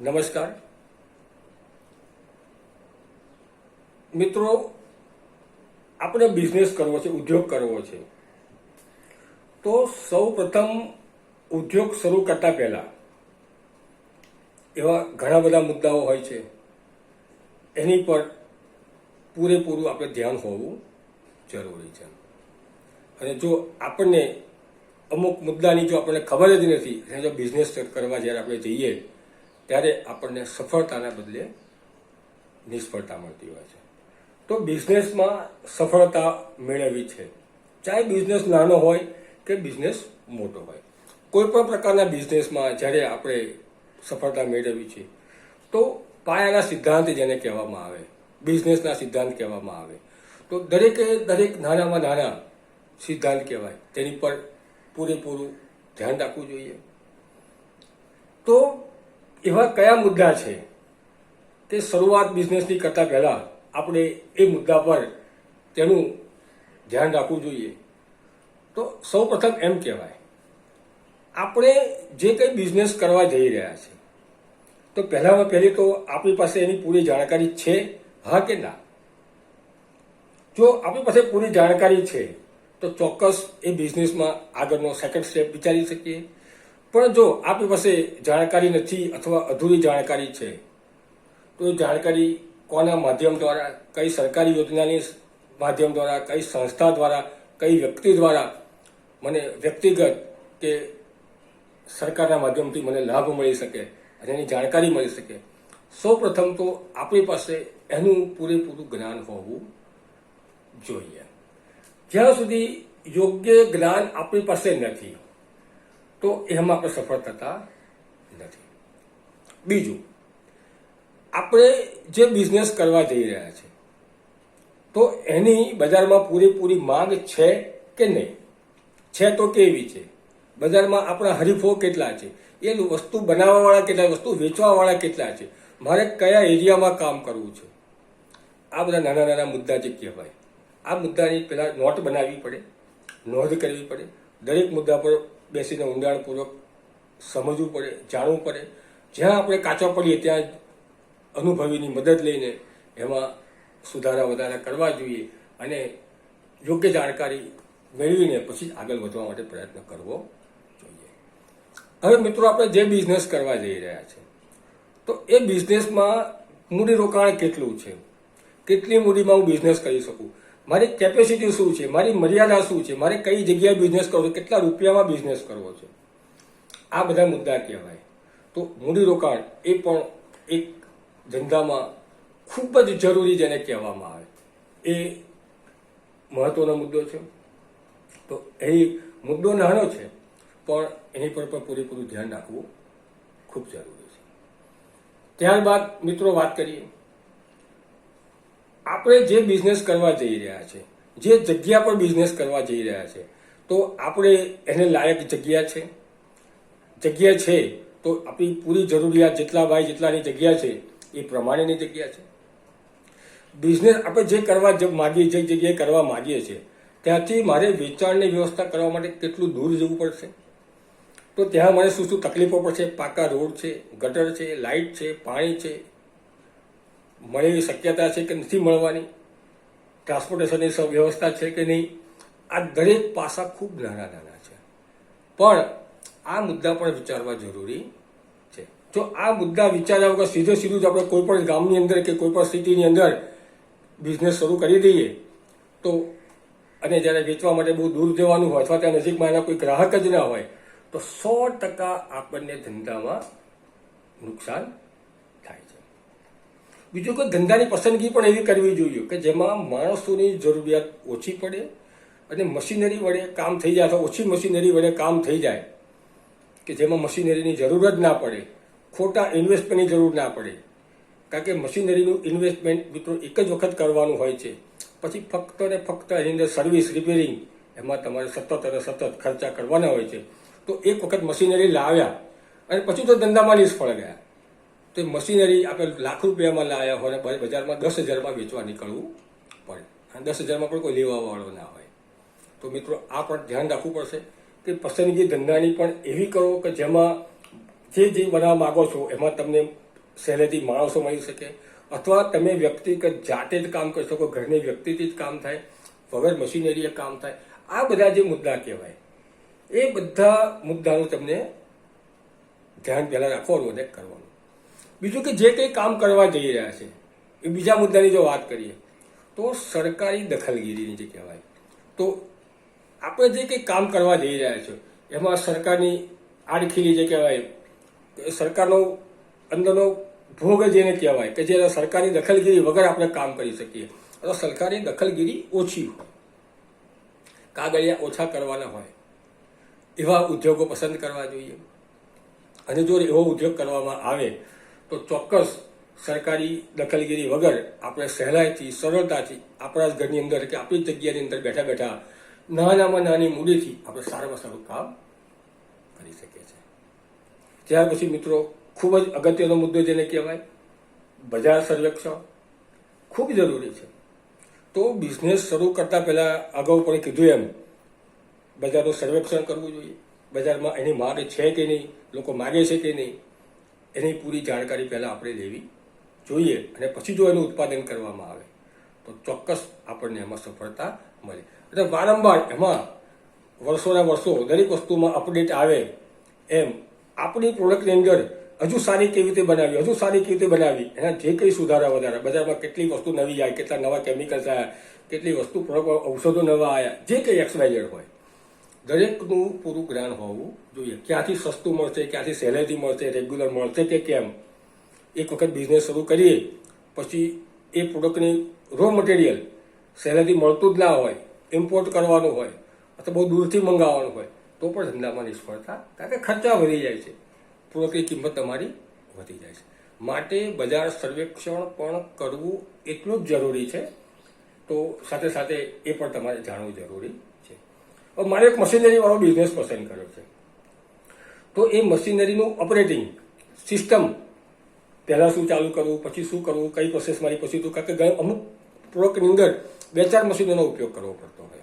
નમસ્કાર. મિત્રો, આપણે બિઝનેસ કરવો છે, ઉદ્યોગ કરવો છે. તો સૌ પ્રથમ ઉદ્યોગ શરૂ કરતા પહેલા, એવા ઘણા બધા મુદ્દાઓ હોય છે. એની પર પૂરેપૂરું આપણે ધ્યાન હોવું જરૂરી છે. અને જો આપણને અમુક મુદ્દાની જો આપણને ખબર જ નથી અને જો બિઝનેસ કરવા જ્યારે આપણે જઈએ ત્યારે આપણને સફળતાના બદલે નિષ્ફળતા મળતી હોય છે. તો બિઝનેસમાં સફળતા મેળવવી છે. ચાહે બિઝનેસ નાનો હોય કે બિઝનેસ મોટો હોય. કોઈ પણ પ્રકારના બિઝનેસમાં જ્યારે આપણે સફળતા મેળવવી છે તો પાયાના સિદ્ધાંત જેને કહેવામાં આવે, બિઝનેસના સિદ્ધાંત કહેવામાં આવે, તો દરેકે દરેક નાનામાં નાના સિદ્ધાંત કહેવાય. તેની પર પૂરેપૂરું ધ્યાન રાખવું જોઈએ. તો એવા કયા મુદ્દા છે? તે શરૂઆત બિઝનેસની કરતા પહેલા આપણે એ મુદ્દા પર તેનું ધ્યાન રાખવું જોઈએ. તો સૌ પ્રથમ એમ કહેવાય, આપણે જે કંઈ બિઝનેસ કરવા જઈ રહ્યા છે, તો પહેલામાં પહેલી તો આપણી પાસે એની પૂરી જાણકારી છે, હા કે ના? જો આપણી પાસે પૂરી જાણકારી છે, તો ચોક્કસ એ બિઝનેસમાં આગળનો સેકન્ડ સ્ટેપ વિચારી શકીએ. પણ જો આપણી પાસે જાણકારી નથી અથવા અધૂરી જાણકારી છે, તો એ જાણકારી કોના માધ્યમ દ્વારા, કઈ સરકારી યોજનાની માધ્યમ દ્વારા, કઈ સંસ્થા દ્વારા, કઈ વ્યક્તિ દ્વારા મને વ્યક્તિગત કે સરકારના માધ્યમથી મને લાભ મળી શકે અને એની જાણકારી મળી શકે. સૌ પ્રથમ તો આપણી પાસે એનું પૂરેપૂરું જ્ઞાન હોવું જોઈએ. જ્યાં સુધી યોગ્ય જ્ઞાન આપણી પાસે નથી તો એમાં આપણે સફળ થતા નથી. બીજું, આપણે જે બિઝનેસ કરવા જઈ રહ્યા છે, તો એની બજારમાં પૂરેપૂરી માંગ છે કે નહીં? છે તો કેવી છે? બજારમાં આપણા હરીફો કેટલા છે? એ વસ્તુ બનાવવાવાળા કેટલા વસ્તુ વેચવાવાળા કેટલા છે? મારે કયા એરિયામાં કામ કરવું છે? આ બધા નાના નાના મુદ્દા જે કહેવાય. આ મુદ્દાની પહેલાં નોટ બનાવવી પડે, નોંધ કરવી પડે. દરેક મુદ્દા પર બેસીને ઊંડાણપૂર્વક સમજવું પડે, જાણવું પડે. જ્યાં આપણે કાચા પડીએ ત્યાં અનુભવીની મદદ લઈને એમાં સુધારા વધારા કરવા જોઈએ અને યોગ્ય જાણકારી મેળવીને પછી આગળ વધવા માટે પ્રયત્ન કરવો જોઈએ. હવે મિત્રો આપણે જે બિઝનેસ કરવા જઈ રહ્યા છે, તો એ બિઝનેસમાં મૂડીરોકાણ કેટલું છે? કેટલી મૂડીમાં હું બિઝનેસ કરી શકું? મારી કેપેસિટી શું છે? મારી મર્યાદા શું છે? મારે કઈ જગ્યાએ બિઝનેસ કરવો છે? કેટલા રૂપિયામાં બિઝનેસ કરવો છે? આ બધા મુદ્દા કહેવાય. તો મૂડીરોકાણ એ પણ એક ધંધામાં ખૂબ જ જરૂરી જેને કહેવામાં આવે. એ મહત્વનો મુદ્દો છે. તો એ મુદ્દો નાનો છે, પણ એની પર પણ પૂરેપૂરું ધ્યાન રાખવું ખૂબ જરૂરી છે. ત્યારબાદ મિત્રો વાત કરીએ. આપણે જે બિઝનેસ કરવા જઈ રહ્યા છે, જે જગ્યા પર બિઝનેસ કરવા જઈ રહ્યા છે, તો આપણે એને લાયક જગ્યા છે? જગ્યા છે તો આપણી પૂરી જરૂરિયાત જેટલા ભાઈ જેટલાની જગ્યા છે, એ પ્રમાણેની જગ્યા છે. બિઝનેસ આપણે જે કરવા માગીએ, જે જગ્યાએ કરવા માગીએ છીએ, ત્યાંથી મારે વેચાણની વ્યવસ્થા કરવા માટે કેટલું દૂર જવું પડશે? તો ત્યાં મને શું શું તકલીફો પડશે? પાકા રોડ છે, ગટર છે લાઇટ છે, પાણી છે મળે એવી શક્યતા છે કે નથી મળવાની? ટ્રાન્સપોર્ટેશનની વ્યવસ્થા છે કે નહીં? આ દરેક પાસા ખૂબ નાના નાના છે. પણ આ મુદ્દા પણ વિચારવા જરૂરી છે. જો આ મુદ્દા વિચાર્યા વગર સીધે સીધું જ આપણે કોઈ પણ ગામની અંદર કે કોઈ પણ સિટીની અંદર બિઝનેસ શરૂ કરી દઈએ, તો અને જ્યારે વેચવા માટે બહુ દૂર જવાનું હોય અથવા ત્યાં નજીકમાં એના કોઈ ગ્રાહક જ ના હોય, તો સો ટકા આપણને ધંધામાં નુકસાન બીજું કે ધંધાની પસંદગી પણ એવી કરવી જોઈએ કે જેમાં માણસોની જરૂરિયાત ઓછી પડે અને મશીનરી વડે કામ થઈ જાય અથવા ઓછી મશીનરી વડે કામ થઈ જાય, કે જેમાં મશીનરીની જરૂર જ ના પડે, ખોટા ઇન્વેસ્ટમેન્ટની જરૂર ના પડે. કારણ કે મશીનરીનું ઇન્વેસ્ટમેન્ટ મિત્રો એક જ વખત કરવાનું હોય છે. પછી ફક્ત ને ફક્ત એની અંદર સર્વિસ રિપેરિંગ એમાં તમારે સતત અને સતત ખર્ચા કરવાના હોય છે. તો એક વખત મશીનરી લાવ્યા અને પછી તો ધંધામાં નિષ્ફળ ગયા. તો મશીનરી આપણે લાખ રૂપિયામાં લાવ્યા હોય અને બજારમાં દસ હજારમાં વેચવા નીકળવું પડે. અને દસ હજારમાં પણ કોઈ લેવાવાળો ના હોય. તો મિત્રો, આ પણ ધ્યાન રાખવું પડશે કે પસંદગી ધંધાની પણ એવી કરો કે જેમાં જે જે બનાવવા માગો છો, એમાં તમને સહેલેથી માણસો મળી શકે. અથવા તમે વ્યક્તિગત જાતે જ કામ કરી શકો, ઘરની વ્યક્તિથી જ કામ થાય, વગર મશીનરીએ કામ થાય. આ બધા જે મુદ્દા કહેવાય, એ બધા મુદ્દાનું તમને ધ્યાન પહેલાં રાખવાનું અને કરવાનું. બીજું કે જે કંઈ કામ કરવા જઈ રહ્યા છે, એ બીજા મુદ્દાની જો વાત કરીએ, તો સરકારી દખલગીરીની જે કહેવાય, તો આપણે જે કંઈ કામ કરવા જઈ રહ્યા છો, એમાં સરકારની આડખીલી જે કહેવાય સરકારનો અંદરનો ભોગ જેને કહેવાય કે જે સરકારની દખલગીરી વગર આપણે કામ કરી શકીએ. અથવા સરકારની દખલગીરી ઓછી હોય, કાગળિયા ઓછા કરવાના હોય, એવા ઉદ્યોગો પસંદ કરવા જોઈએ. અને જો એવો ઉદ્યોગ કરવામાં આવે તો ચોક્કસ સરકારી દખલગીરી વગર આપણે સહેલાઈથી, સરળતાથી આપણા જ ઘરની અંદર કે આપણી જગ્યાની અંદર બેઠા બેઠા નાનામાં નાની મૂડીથી આપણે સારામાં સારું કામ કરી શકીએ છીએ. ત્યાર પછી મિત્રો, ખૂબ જ અગત્યનો મુદ્દો જેને કહેવાય બજાર સર્વેક્ષણ ખૂબ જરૂરી છે. તો બિઝનેસ શરૂ કરતા પહેલાં અગાઉ પણ કીધું એમ, બજારનું સર્વેક્ષણ કરવું જોઈએ. બજારમાં એની માગ છે કે નહીં, લોકો માગે છે કે નહીં એની પૂરી જાણકારી પહેલાં આપણે લેવી જોઈએ અને પછી જો એનું ઉત્પાદન કરવામાં આવે, તો ચોક્કસ આપણને એમાં સફળતા મળે. એટલે વારંવાર એમાં વર્ષોના વર્ષો દરેક વસ્તુમાં અપડેટ આવે એમ આપણી પ્રોડક્ટની અંદર હજુ સારી કેવી રીતે બનાવી, હજુ સારી કેવી રીતે બનાવી, એના જે કંઈ સુધારા વધારા, બજારમાં કેટલી વસ્તુ નવી આવી કેટલા નવા કેમિકલ્સ આવ્યા કેટલી વસ્તુ પ્રોડક્ટ ઔષધો નવા આવ્યા જે કંઈ એક્સવાઇઝેડ હોય દરેકનું પૂરું જ્ઞાન હોવું જોઈએ. ક્યાંથી સસ્તું મળશે, ક્યાંથી સેલેરી મળશે રેગ્યુલર મળશે કે કેમ? એક વખત બિઝનેસ શરૂ કરીએ, પછી એ પ્રોડક્ટની રો મટીરિયલ સહેલેથી મળતું જ ના હોય ઇમ્પોર્ટ કરવાનું હોય, અથવા બહુ દૂરથી મંગાવવાનું હોય, તો પણ ધંધામાં નિષ્ફળતા, કારણ કે ખર્ચા વધી જાય છે. પ્રોડક્ટની કિંમત તમારી વધી જાય છે. માટે બજાર સર્વેક્ષણ પણ કરવું એટલું જ જરૂરી છે. તો સાથે સાથે એ પણ તમારે જાણવું જરૂરી મારે એક મશીનરીવાળો બિઝનેસ પસંદ કર્યો છે. તો એ મશીનરીનું ઓપરેટિંગ સિસ્ટમ પહેલાં શું ચાલુ કરવું, પછી શું કરવું, કઈ પ્રોસેસ મારી પછી તો કારણ કે અમુક પ્રોડક્ટની અંદર બે ચાર મશીનોનો ઉપયોગ કરવો પડતો હોય.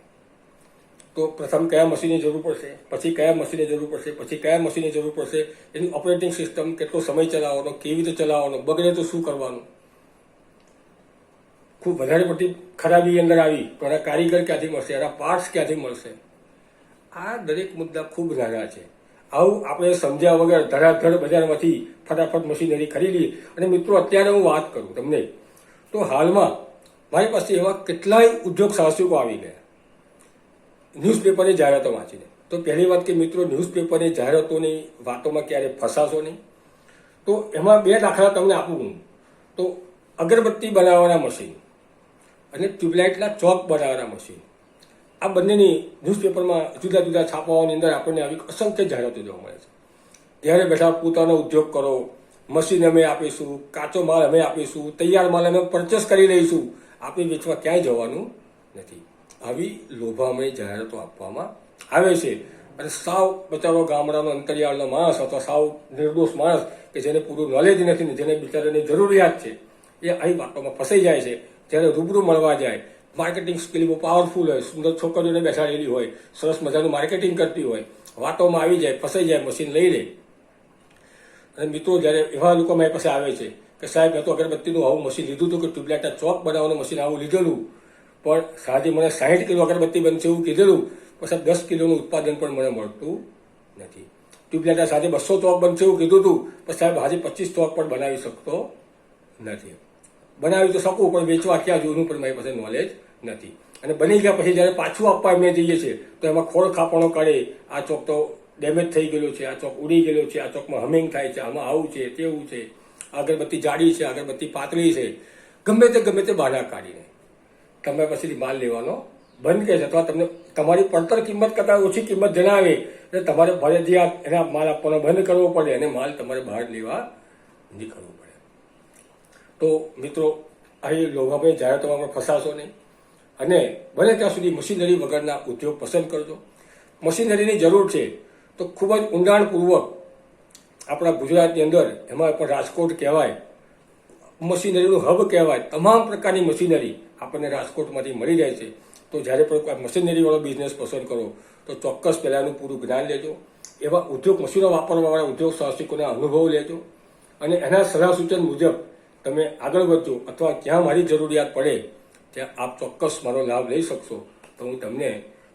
તો પ્રથમ કયા મશીનની જરૂર પડશે, પછી કયા મશીનની જરૂર પડશે, પછી કયા મશીનની જરૂર પડશે, એની ઓપરેટિંગ સિસ્ટમ કેટલો સમય ચલાવવાનો, કેવી રીતે ચલાવવાનો, બગડે તો શું કરવાનું. ખૂબ વધારે પડતી ખરાબી અંદર આવી તો એના કારીગર ક્યાંથી મળશે, એના પાર્ટ્સ ક્યાંથી મળશે? આ દરેક મુદ્દા ખૂબ નાના છે. આવું આપણે સમજ્યા વગર ધડાધડ બજારમાંથી ફટાફટ મશીનરી ખરીદી અને મિત્રો, અત્યારે હું વાત કરું તમને. તો હાલમાં મારી પાસે એવા કેટલાય ઉદ્યોગ સાહસિકો આવી ગયા. ન્યૂઝપેપરની જાહેરાતો વાંચીને. તો પહેલી વાત કે મિત્રો, ન્યૂઝપેપરની જાહેરાતોની વાતોમાં ક્યારે ફસાશો નહીં? તો એમાં બે દાખલા તમને આપું હું. તો અગરબત્તી બનાવવાના મશીન અને ટ્યુબલાઇટના ચોક બનાવવાના મશીન. આ બંનેની ન્યૂઝપેપરમાં જુદા જુદા છાપાઓની અંદર આપણને આવી અસંખ્ય જાહેરાતો જોવા મળે છે. ત્યારે બેઠા પોતાનો ઉદ્યોગ કરો મશીન અમે આપીશું, કાચો માલ અમે આપીશું, તૈયાર માલ અમે પરચેસ કરી લઈશું, આપણે વેચવા ક્યાંય જવાનું નથી. આવી લોભામય જાહેરાતો આપવામાં આવે છે. અને સાવ બચારો ગામડાનો અંતરિયાળનો માણસ અથવા સાવ નિર્દોષ માણસ કે જેને પૂરું નોલેજ નથી ને જેને બિચારાની જરૂરિયાત છે, એ આવી વાતોમાં ફસાઈ જાય છે. જ્યારે રૂબરૂ મળવા જાય માર્કેટિંગ સ્કિલ બહુ પાવરફુલ હોય, સુંદર છોકરીઓને બેસાડેલી હોય, સરસ મજાનું માર્કેટિંગ કરતી હોય, વાતોમાં આવી જાય, ફસાઈ જાય મશીન લઈ લે. અને મિત્રો, જ્યારે એવા લોકો મારી પાસે આવે છે કે સાહેબ, મેં તો અગરબત્તીનું આવું મશીન લીધું હતું કે ટ્યુબલાઇટના ચોક બનાવવાનું મશીન આવું લીધેલું. પણ સાહેબ મને સાહીઠ કિલો અગરબત્તી બનશે એવું કીધેલું. પણ સાહેબ, દસ કિલોનું ઉત્પાદન પણ મને મળતું નથી. ટ્યુબલાઇટના સાથે બસો ચોક બનશે એવું કીધું હતું. પણ સાહેબ, આજે પચીસ ચોક પણ બનાવી શકતો નથી. બનાવી તો શકું, પણ વેચવા ક્યાં જોયું પણ મારી પાસે નોલેજ નથી. અને બની ગયા પછી જ્યારે પાછું આપવા એમને જઈએ છીએ, તો એમાં ખોળ ખાપણો કરે આ ચોક તો ડેમેજ થઈ ગયેલો છે, આ ચોક ઉડી ગયેલો છે, આ ચોકમાં હમિંગ થાય છે, આમાં આવું છે, તેવું છે. અગરબત્તી જાડી છે, અગરબત્તી પાતળી છે. ગમે તે ગમે તે બહાના કાઢીને તમે પછી માલ લેવાનો બંધ કહે છે, અથવા તમને તમારી પડતર કિંમત કરતાં ઓછી કિંમત જણાવે. એટલે તમારે ફરજિયાત એના માલ આપવાનો બંધ કરવો પડે અને માલ તમારે બહાર લેવા નીકળવો પડે. તો મિત્રો, અહીં લોભાભાઈ જાહેરાતોમાં પણ ફસાશો નહીં અને બને ત્યાં સુધી મશીનરી વગરના ઉદ્યોગ પસંદ કરજો. મશીનરીની જરૂર છે તો ખૂબ જ ઊંડાણપૂર્વક આપણા ગુજરાતની અંદર, એમાં પણ રાજકોટ કહેવાય, મશીનરીનું હબ કહેવાય, તમામ પ્રકારની મશીનરી આપણને રાજકોટમાંથી મળી જાય છે. તો જ્યારે પણ મશીનરીવાળો બિઝનેસ પસંદ કરો, તો ચોક્કસ પહેલાંનું પૂરું જ્ઞાન લેજો. એવા ઉદ્યોગ, મશીનો વાપરવાવાળા ઉદ્યોગ સાહસિકોના અનુભવ લેજો. અને એના સલાહ સૂચન મુજબ તમે આગળ વધજો અથવા જ્યાં મારી જરૂરિયાત પડે ત્યાં આપ ચોક્કસ મારો લાભ લઈ શકશો. તો હું તમને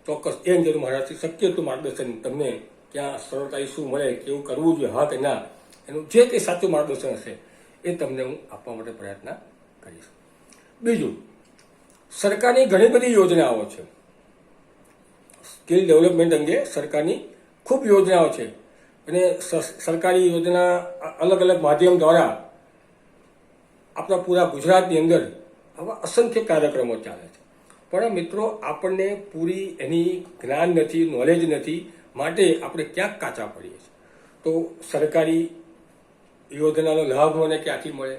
ચોક્કસ એ અંગેનું મારાથી શક્ય હતું માર્ગદર્શન તમને ક્યાં સરળતાથી શું મળે, કેવું કરવું જોઈએ, હા કે ના, એનું જે કંઈ સાચું માર્ગદર્શન હશે, એ તમને હું આપવા માટે પ્રયત્ન કરીશ. બીજું, સરકારની ઘણી બધી યોજનાઓ છે. સ્કિલ ડેવલપમેન્ટ અંગે સરકારની ખૂબ યોજનાઓ છે. અને સરકારી યોજના અલગ અલગ માધ્યમ દ્વારા આપણા પૂરા ગુજરાતની અંદર આવા અસંખ્ય કાર્યક્રમો ચાલે છે. પણ મિત્રો, આપણને પૂરી એની જ્ઞાન નથી નોલેજ નથી, માટે આપણે ક્યાંક કાચા પડીએ છીએ. તો સરકારી યોજનાનો લાભ મને ક્યાંથી મળે?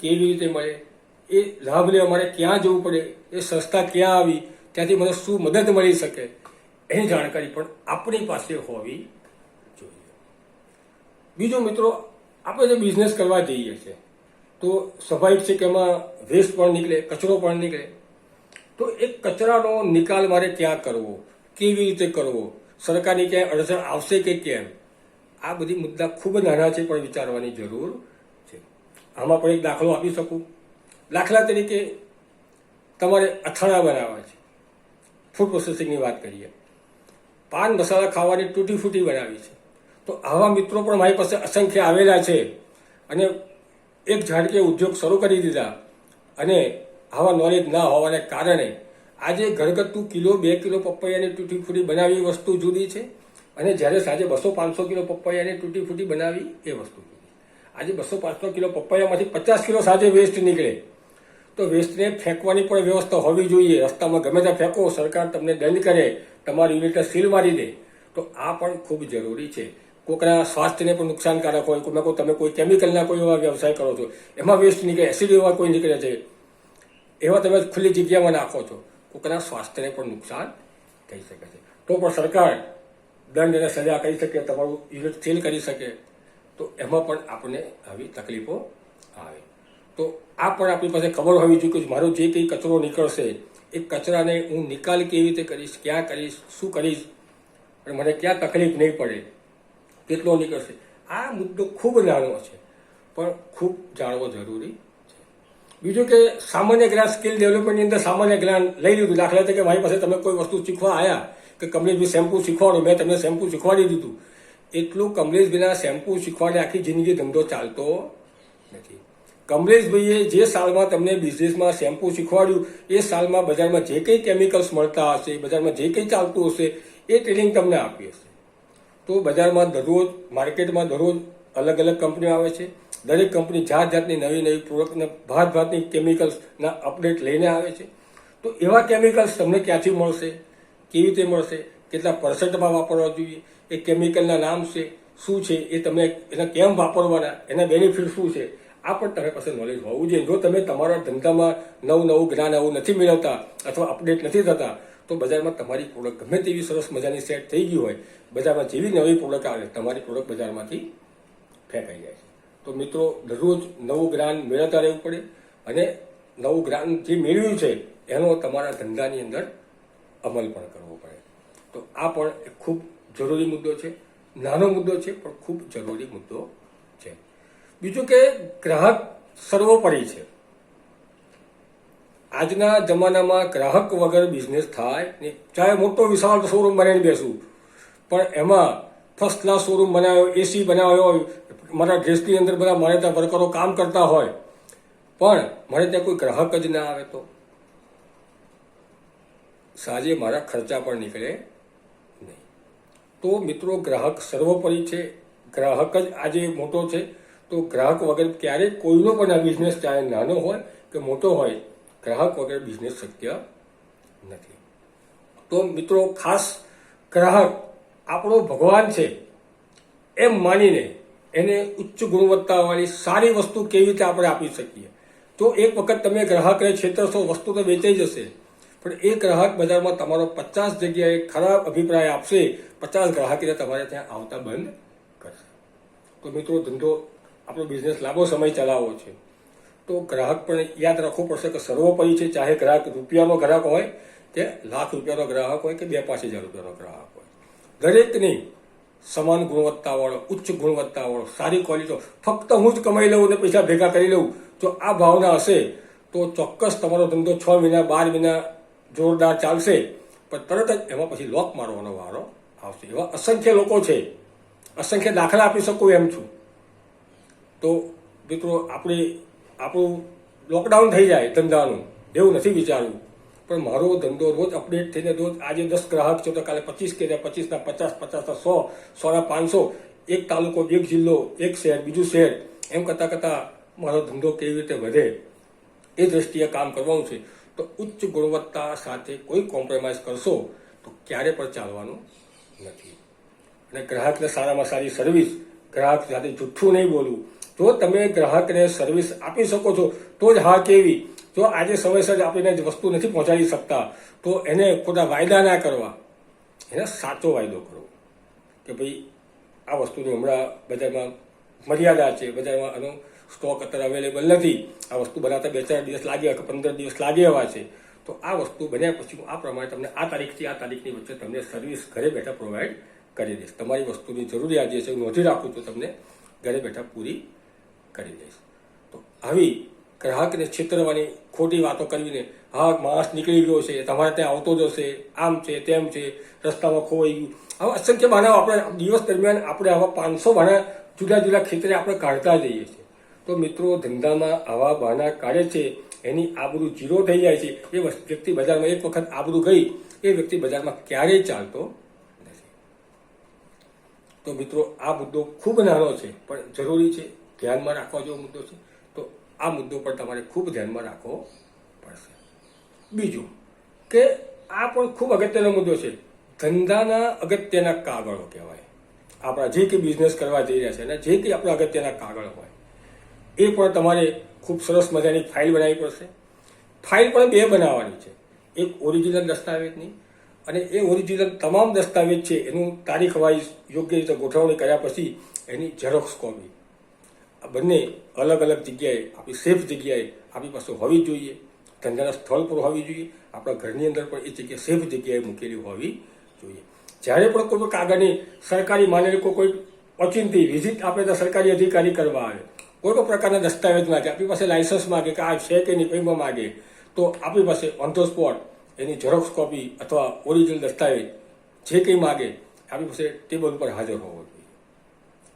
કેવી રીતે મળે? એ લાભ લેવા માટે ક્યાં જવું પડે? એ સંસ્થા ક્યાં આવી? ત્યાંથી મને શું મદદ મળી શકે? એની જાણકારી પણ આપણી પાસે હોવી જોઈએ. બીજો મિત્રો, આપણે જે બિઝનેસ કરવા જઈએ છીએ તો સ્વાભાવિક છે કે એમાં વેસ્ટ પણ નીકળે, કચરો પણ નીકળે. તો એ કચરાનો નિકાલ મારે ક્યાં કરવો? કેવી રીતે કરવો? સરકારની ક્યાંય અડચણ આવશે કે કેમ? આ બધી મુદ્દા ખૂબ નાના છે પણ વિચારવાની જરૂર છે. આમાં પણ એક દાખલો આપી શકું. દાખલા તરીકે તમારે અથાણા બનાવવા છે. ફૂડ પ્રોસેસિંગની વાત કરીએ. પાન મસાલા ખાવાની તૂટી ફૂટી બનાવી છે. તો આવા મિત્રો પણ મારી પાસે અસંખ્ય આવેલા છે. અને એક ઝાડકે ઉદ્યોગ શરૂ કરી દીધા અને આવા નોલેજ ના હોવાને કારણે આજે ઘરગથ્થુ કિલો બે કિલો પપૈયાની તૂટી ફૂટી બનાવી વસ્તુ જુદી છે અને જ્યારે સાંજે બસો પાંચસો કિલો પપૈયાની તૂટી ફૂટી બનાવી એ વસ્તુ આજે બસો પાંચસો કિલો પપૈયામાંથી પચાસ કિલો સાંજે વેસ્ટ નીકળે. તો વેસ્ટને ફેંકવાની પણ વ્યવસ્થા હોવી જોઈએ. રસ્તામાં ગમે ત્યાં ફેંકો, સરકાર તમને દંડ કરે, તમારી યુનિટ સીલ મારી દે. તો આ પણ ખૂબ જરૂરી છે. કોઈકના સ્વાસ્થ્યને પણ નુકસાનકારક હોય કોઈ કોઈ, તમે કોઈ કેમિકલના કોઈ એવા વ્યવસાય કરો છો, એમાં વેસ્ટ નીકળે એસિડ એવા કોઈ નીકળે છે, એવા તમે ખુલ્લી જગ્યામાં નાખો છો કોઈકના સ્વાસ્થ્યને પણ નુકસાન થઈ શકે છે. તો પણ સરકાર દંડ અને સજા કરી શકે, તમારું યુનિટ ફેલ કરી શકે, તો એમાં પણ આપણને આવી તકલીફો આવે. તો આ પણ આપણી પાસે ખબર હોવી જોઈએ કે મારો જે કંઈ કચરો નીકળશે, એ કચરાને હું નિકાલ કેવી રીતે કરીશ, ક્યાં કરીશ, શું કરીશ, અને મને ક્યાં તકલીફ નહીં પડે કેટલો નીકળશે? આ મુદ્દો ખૂબ નાનો છે, પણ ખૂબ જાણવો જરૂરી છે. બીજું કે સામાન્ય જ્ઞાન સ્કિલ ડેવલપમેન્ટની અંદર સામાન્ય જ્ઞાન લઈ લીધું. દાખલા તરીકે મારી પાસે તમે કોઈ વસ્તુ શીખવા આવ્યા કે કમલેશભાઈ શેમ્પુ શીખવાડો મેં તમને શેમ્પુ શીખવાડી દીધું. એટલું કમલેશભાઈના શેમ્પુ શીખવાડે આખી જિંદગી ધંધો ચાલતો નથી. કમલેશભાઈએ જે સાલમાં તમને બિઝનેસમાં શેમ્પુ શીખવાડ્યું, એ સાલમાં બજારમાં જે કંઈ કેમિકલ્સ મળતા હશે, બજારમાં જે કંઈ ચાલતું હશે, એ ટ્રેનિંગ તમને આપી હશે. તો બજારમાં દરરોજ, માર્કેટમાં દરરોજ અલગ અલગ કંપનીઓ આવે છે. દરેક કંપની જાત જાતની નવી નવી પ્રોડક્ટને ભાત ભાતની કેમિકલ્સના અપડેટ લઈને આવે છે. તો એવા કેમિકલ્સ તમને ક્યાંથી મળશે? કેવી રીતે મળશે? કેટલા પર્સન્ટમાં વાપરવા જોઈએ? એ કેમિકલના નામ છે, શું છે? એ તમે એના કેમ વાપરવાના? એના બેનિફિટ શું છે? આ પણ તમારી પાસે નોલેજ હોવું જોઈએ. જો તમે તમારા ધંધામાં નવું નવું જ્ઞાન આવું નથી મેળવતા અથવા અપડેટ નથી થતા તો બજારમાં તમારી પ્રોડક્ટ ગમે તેવી સરસ મજાની સેટ થઈ ગઈ હોય, બજારમાં જેવી નવી પ્રોડક્ટ આવે, તમારી પ્રોડક્ટ બજારમાંથી ફેંકાઈ જાય છે. તો મિત્રો, દરરોજ નવું જ્ઞાન મેળવતા રહેવું પડે અને નવું જ્ઞાન જે મેળવ્યું છે, એનો તમારા ધંધાની અંદર અમલ પણ કરવો પડે. તો આ પણ એક ખૂબ જરૂરી મુદ્દો છે, નાનો મુદ્દો છે, પણ ખૂબ જરૂરી મુદ્દો છે. બીજું કે ગ્રાહક સર્વોપરી છે. આજના જમાનામાં ગ્રાહક વગર બિઝનેસ થાય નહીં ચાહે મોટો વિશાળ શોરૂમ બનાવીને બેસું, પણ એમાં ફર્સ્ટ ક્લાસ શોરૂમ બનાવ્યો એસી બનાવ્યો, મારા ડ્રેસની અંદર બધા મારે ત્યાં વર્કરો કામ કરતા હોય, પણ મારે ત્યાં કોઈ ગ્રાહક જ ના આવે તો? સાંજે મારા ખર્ચા પણ નીકળે નહીં. તો મિત્રો ગ્રાહક સર્વોપરી છે, ગ્રાહક જ આજે મોટો છે, તો ગ્રાહક વગર ક્યારેય કોઈનો પણ આ બિઝનેસ ચાહે નાનો હોય કે મોટો હોય ગ્રાહક વગર બિઝનેસ શક્ય નથી. તો મિત્રો, ખાસ ગ્રાહક આપણો ભગવાન છે એમ માનીને એને ઉચ્ચ ગુણવત્તાવાળી સારી વસ્તુ કેવી રીતે આપણે આપી શકીએ? તો એક વખત તમે ગ્રાહકને છેતરશો, વસ્તુ તો વેચાઈ જશે. પણ એ ગ્રાહક બજારમાં તમારો પચાસ જગ્યાએ ખરાબ અભિપ્રાય આપશે, પચાસ ગ્રાહકને તમારે ત્યાં આવતા બંધ કરશે. તો મિત્રો, ધંધો, આપણો બિઝનેસ લાંબો સમય ચલાવવો છે. તો ગ્રાહક પણ યાદ રાખવું પડશે કે સર્વોપરી છે, ચાહે ગ્રાહક રૂપિયાનો ગ્રાહક હોય, કે લાખ રૂપિયાનો ગ્રાહક હોય, કે બે પાંચ હજાર રૂપિયાનો ગ્રાહક હોય. દરેકની સમાન ગુણવત્તાવાળો, ઉચ્ચ ગુણવત્તાવાળો, સારી ક્વોલિટી ફક્ત હું જ કમાઈ લઉં અને પૈસા ભેગા કરી લઉં, જો આ ભાવના હશે, તો ચોક્કસ તમારો ધંધો છ મહિના, બાર મહિના જોરદાર ચાલશે. પણ તરત જ એમાં પછી લોક મારવાનો વારો આવશે. એવા અસંખ્ય લોકો છે. અસંખ્ય દાખલા આપી શકું એમ છું. તો મિત્રો, આપણે આપણું લોકડાઉન થઈ જાય ધંધાનું, એવું નથી વિચારવું પણ મારો ધંધો રોજ અપડેટ થઈને રોજ આજે દસ ગ્રાહક છે તો કાલે પચીસ કે પચીસના પચાસ, પચાસના સો, સોના પાંચસો, એક તાલુકો, એક જિલ્લો, એક શહેર, બીજું શહેર. એમ કરતાં કરતાં મારો ધંધો કેવી રીતે વધે એ દ્રષ્ટિએ કામ કરવાનું છે. તો ઉચ્ચ ગુણવત્તા સાથે કોઈ કોમ્પ્રોમાઇઝ કરશો તો ક્યારે પણ ચાલવાનું નથી. અને ગ્રાહકને સારામાં સારી સર્વિસ ગ્રાહક સાથે જુઠ્ઠું નહીં બોલવું જો તમે ગ્રાહકને સર્વિસ આપી શકો છો. તો જ હા કેવી. જો આજે સમયસર આપીને જ વસ્તુ નથી પહોંચાડી શકતા, તો એને ખોટા વાયદા ના કરવા. એને સાચો વાયદો કરવો. કે ભાઈ આ વસ્તુની હમણાં બજારમાં મર્યાદા છે. બજારમાં આનો સ્ટોક અત્યારે અવેલેબલ નથી. આ વસ્તુ બનાવતા બે ચાર દિવસ લાગે કે પંદર દિવસ લાગે એવા છે. તો આ વસ્તુ બન્યા પછી હું આ પ્રમાણે તમને આ તારીખથી આ તારીખની વચ્ચે તમને સર્વિસ ઘરે બેઠા પ્રોવાઈડ કરી દઈશ. તમારી વસ્તુની જરૂરિયાત જે છે હું નોંધી રાખું છું તમને. ઘરે બેઠા પૂરી કરી દઈશ. તો આવી ગ્રાહકને છેતરવાની ખોટી વાતો કરીને હા, માણસ નીકળી ગયો છે, તમારે ત્યાં આવતો જ હશે, આમ છે, તેમ છે, રસ્તામાં ખોવાઈ ગયું. આવા અસંખ્ય બહાના આપણે દિવસ દરમિયાન આપણે આવા પાંચસો બહાના જુદા જુદા ક્ષેત્રે આપણે કાઢતા જઈએ છીએ. તો મિત્રો, ધંધામાં આવા બહાના કાઢે છે, એની આબરૂ જીરો થઈ જાય છે. એ વ્યક્તિ બજારમાં એક વખત આબરૂ ગઈ, એ વ્યક્તિ બજારમાં ક્યારેય ચાલતો નથી. તો મિત્રો, આ મુદ્દો ખૂબ નાનો છે, પણ જરૂરી છે ધ્યાનમાં રાખવા જેવો મુદ્દો છે, તો આ મુદ્દો પણ તમારે ખૂબ ધ્યાનમાં રાખવો પડશે. બીજું કે આ પણ ખૂબ અગત્યનો મુદ્દો છે, ધંધાના અગત્યના કાગળો કહેવાય. આપણા જે કંઈ બિઝનેસ કરવા જઈ રહ્યા છે અને જે કંઈ આપણા અગત્યના કાગળ હોય, એ પણ તમારે ખૂબ સરસ મજાની ફાઇલ બનાવવી પડશે. ફાઇલ પણ બે બનાવવાની છે, એક ઓરિજિનલ દસ્તાવેજની અને એ ઓરિજિનલ તમામ દસ્તાવેજ છે, એનું તારીખ વાઇઝ યોગ્ય રીતે ગોઠવણી કર્યા પછી એની ઝેરોક્સ કોપી. બંને અલગ અલગ જગ્યાએ, આપણી સેફ જગ્યાએ આપણી પાસે હોવી જોઈએ. ધંધાના સ્થળ પર હોવી જોઈએ. આપણા ઘરની અંદર પણ એ જગ્યા સેફ જગ્યાએ મૂકેલી હોવી જોઈએ. જ્યારે પણ કોઈ કાગળની સરકારી માનેલી કોઈ કોઈ ઓચિંતી વિઝિટ આપે તો સરકારી અધિકારી કરવા આવે. કોઈ પણ પ્રકારના દસ્તાવેજ માગે, આપણી પાસે લાયસન્સ માગે કે આ છે કે નહીં કંઈમાં માગે, તો આપણી પાસે ઓન ધ સ્પોટ એની ઝેરોક્સ કોપી અથવા ઓરિજિનલ દસ્તાવેજ જે કંઈ માગે, આપણી પાસે ટેબલ ઉપર હાજર હોવો જોઈએ.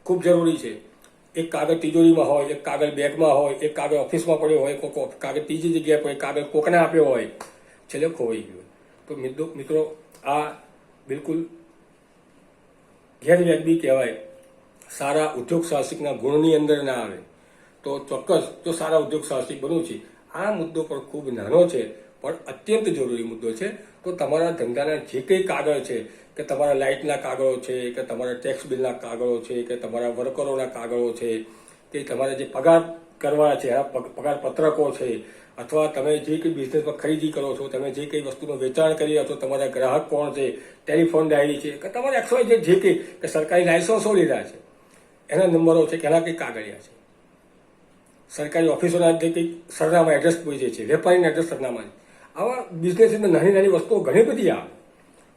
ખૂબ જરૂરી છે. એક કાગળ તિજોરીમાં હોય, એક કાગળ બેગમાં હોય, એક કાગળ ઓફિસમાં પડ્યો હોય કોઈ કો- કાગળ ત્રીજી જગ્યાએ પડે કાગળ કોકને આપ્યો હોય, છેલ્લે ખોવાઈ ગયો. તો મિત્રો મિત્રો, આ બિલકુલ ગેરવ્યાજબી કહેવાય. સારા ઉદ્યોગ સાહસિકના ગુણની અંદર ના આવે. તો ચોક્કસ, તો સારા ઉદ્યોગ સાહસિક બનવું છે. આ મુદ્દો પણ ખૂબ નાનો છે. પણ અત્યંત જરૂરી મુદ્દો છે. તો તમારા ધંધાના જે કંઈ કાગળ છે, કે તમારા લાઇટના કાગળો છે, કે તમારા ટેક્સ બિલના કાગળો છે, કે તમારા વર્કરોના કાગળો છે, કે તમારા જે પગાર કરવાના છે પગાર પત્રકો છે, અથવા તમે જે કંઈ બિઝનેસમાં ખરીદી કરો છો, તમે જે કંઈ વસ્તુનું વેચાણ કરી રહ્યા છો, તમારા ગ્રાહક કોણ છે ટેલિફોન ડાયરી છે, કે તમારે એક્સો જે કંઈ, કે સરકારી લાયસન્સો લીધા છે, એના નંબરો છે, કે એના કંઈ કાગળિયા છે. સરકારી ઓફિસોના જે કંઈક સરનામા એડ્રેસ પૂછે છે, વેપારીના એડ્રેસ સરનામા છે. આવા બિઝનેસની નાની નાની વસ્તુઓ ઘણી બધી આવે.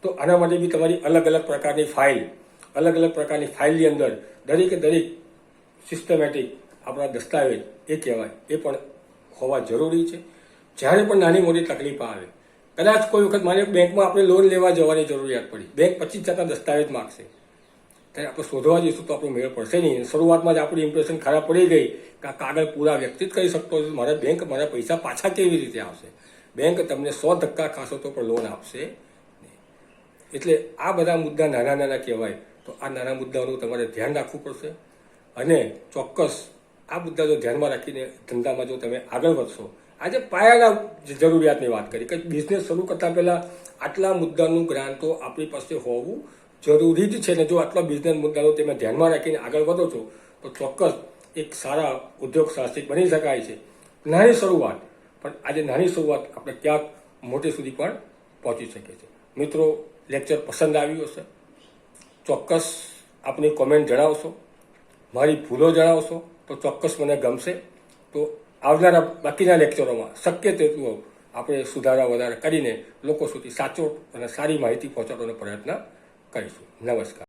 તો આના માટે બી તમારી અલગ અલગ પ્રકારની ફાઇલ અલગ અલગ પ્રકારની ફાઇલની અંદર દરેકે દરેક સિસ્ટમેટિક આપણા દસ્તાવેજ, એ કહેવાય, એ પણ હોવા જરૂરી છે. જ્યારે પણ નાની મોટી તકલીફ આવે, કદાચ કોઈ વખત મારે બેંકમાં આપણે લોન લેવા જવાની જરૂરિયાત પડી, બેંક પચીસ ટકા દસ્તાવેજ માગશે. ત્યારે આપણે શોધવા જઈશું તો આપણો મેળ પડશે નહીં. શરૂઆતમાં જ આપણી ઇમ્પ્રેશન ખરાબ પડી ગઈ કે આ કાગળ પૂરા વ્યક્તિત કરી શકતો મારા બેંક મારા પૈસા પાછા કેવી રીતે આવશે? બેંક તમને સો ધક્કા ખાશો તો પણ લોન આપશે એટલે આ બધા મુદ્દા નાના નાના કહેવાય. તો આ નાના મુદ્દાઓનું તમારે ધ્યાન રાખવું પડશે. અને ચોક્કસ આ મુદ્દા જો ધ્યાનમાં રાખીને ધંધામાં જો તમે આગળ વધશો, આજે પાયાના જરૂરિયાતની વાત કરી કે બિઝનેસ શરૂ કરતાં પહેલાં આટલા મુદ્દાનું જ્ઞાન તો આપણી પાસે હોવું જરૂરી જ છે. ને જો આટલા બિઝનેસ મુદ્દાનું તમે ધ્યાનમાં રાખીને આગળ વધો છો, તો ચોક્કસ એક સારા ઉદ્યોગ સાહસિક બની શકાય છે. નાની શરૂઆત. પણ આજે નાની શરૂઆત આપણે ક્યાંક મોટી સુધી પણ પહોંચી શકે છે. મિત્રો લેક્ચર પસંદ આવ્યું હશે. ચોક્કસ આપની કોમેન્ટ જણાવશો. મારી ભૂલો જણાવશો તો ચોક્કસ મને ગમશે. તો આવનારા બાકીના લેક્ચરોમાં શક્ય તેટલું આપણે સુધારા વધારા કરીને લોકો સુધી સાચો અને સારી માહિતી પહોંચાડવાનો પ્રયત્ન કરીશું. નમસ્કાર.